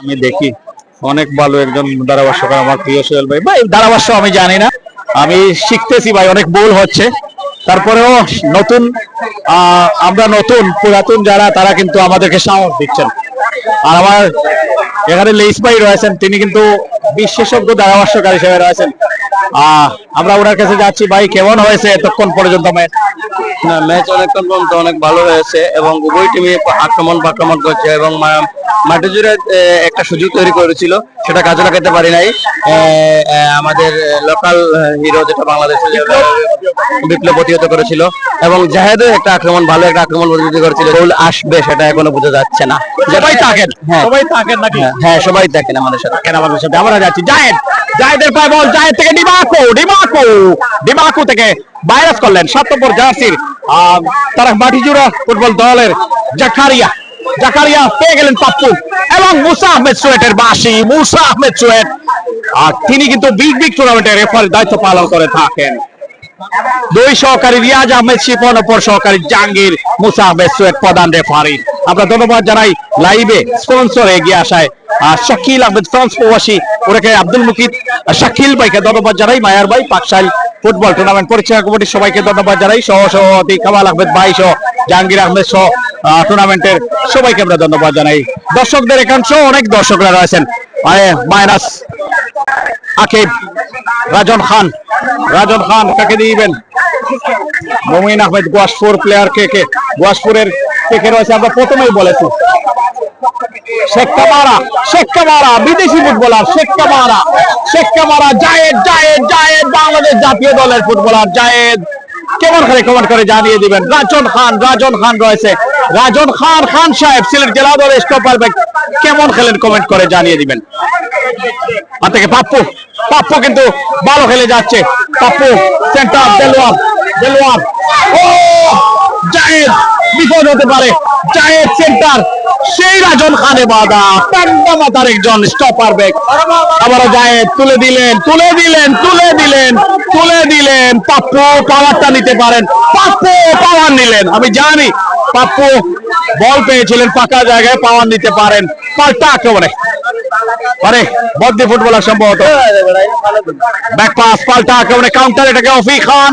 আমি দেখি। অনেক ভালো একজন ধারাভাষ্যকার আমার প্রিয় সোহেল ভাই। ভাই, ধারাভাষ্য আমি জানি না। আমি শিখতেছি ভাই, অনেক ভুল হচ্ছে। তারপরেও নতুন আমরা নতুন, পুরাতন যারা, তারা কিন্তু আমাদেরকে সাহস দিচ্ছেন। আর আমার এখানে লেইস ভাই রয়েছেন, তিনি কিন্তু বিশেষজ্ঞ ধারাভাষ্যকার হিসেবে রয়েছেন। আমরা ওনার কাছে যাচ্ছি। ভাই, কেমন হয়েছে এতক্ষণ পর্যন্ত ম্যাচ? ম্যাচ অনেকক্ষণ পর্যন্ত অনেক ভালো হয়েছে এবং উভয় টিমে আক্রমণ আক্রমণ করছে এবং মা- মাঠে জুড়ে একটা সুযোগ তৈরি করেছিল। সেটা কাজে লাগাতে পারি নাই। আমাদের লোকাল হিরো যেটা বাংলাদেশের বিপ্লব প্রতিহত করেছিল এবং জাহেদও একটা আক্রমণ ভালো একটা আক্রমণ প্রতিহত করেছিল। গোল আসবে সেটা এখনও বোঝা যাচ্ছে না। সবাই থাকেন হ্যাঁ। সবাই থাকেন নাকি? হ্যাঁ, হ্যাঁ সবাই দেখেন আমাদের সাথে। থাকেন আমাদের সাথে। আমরা যাচ্ছি। জায়েদ জায়েদের পায় বল জায়েদ থেকে ডিমাকো ডিমাকো ডিমাকো থেকে ভাইরাস করলেন। সাত নম্বর জার্সির তারা মাটিজুড়া ফুটবল দলের জাকারিয়া। জাকারিয়া পেয়ে গেলেন পাপ্পু এবং মুসা আহমেদ সোয়েটের বাসি, মুসা আহমেদ সোয়েট। আর তিনি কিন্তু বিগ বিগ টুর্নামেন্টের রেফারির দায়িত্ব পালন করে থাকেন। দুই সহকারী রিয়াজ আহমেদ শিপন, অপর সহকারী জাহাঙ্গীর, মুসা আহমেদ সোয়েট প্রধান রেফারি। আমরা ধন্যবাদ জানাই লাইভে স্পন্সর এগিয়ে আসায়। আর শাকিল আহমেদ ফ্রান্স প্রবাসী, ওনাকে আব্দুল মুকিত শাকিল ভাইকে ধন্যবাদ জানাই। মায়ার ভাই পাকশাল ফুটবল টুর্নামেন্ট পরিচালনা কমিটির সবাইকে ধন্যবাদ জানাই। সহ সভাপতি কামাল আহমেদ ভাই সহ জাহাঙ্গীর আহমেদ সহ টুর্নামেন্টের সবাইকে আমরা ধন্যবাদ জানাই। দর্শকদের একাংশ, অনেক দর্শকরা রয়েছেন। মাইনাস আকিব, রাজন খান। রাজন খান, কাকে দিবেন? মমিন আহমেদ, গোয়াসপুর প্লেয়ার কে কে? গোয়াসপুরের কে কে রয়েছে? আমরা প্রথমেই বলেছি। জায়েদ জায়েদ জায়েদ, বাংলাদেশ জাতীয় দলের ফুটবলার, জায়েদ। কেমন করে কমেন্ট করে জানিয়ে দিবেন? রাজন খান রাজন খান রয়েছে। রাজন খান খান সাহেব, সিলেট জেলা দলের স্টপার ব্যাক কেমন খেলেন কমেন্ট করে জানিয়ে দিবেন। আর থেকে পাপ্পু পাপ্পু কিন্তু ভালো খেলে যাচ্ছে। পাপ্পু সেন্টার দেলোয়ার দেলোয়ার। ও, জায়েদ, বিপদ হতে পারে। জায়েদ সেন্টার সেই রাজন খানে বাদা। টান্ডা মাথার একজন স্টপার ব্যাক আবারও জায়েদ, তুলে দিলেন তুলে দিলেন তুলে দিলেন। তুলে দিলেন। পাপ্পু পাওয়ারটা নিতে পারেন। পাপ্পু পাওয়ার নিলেন। আমি জানি পাপ্পু বল পেয়েছিলেন পাকা জায়গায় পাওয়ার নিতে পারেন। পাল্টা আক্রমণে। আরে বদ্দি ফুটবলার সম্ভবত। ব্যাক পাস পাল্টা আক্রমণে কাউন্টার এটাকে অফি খান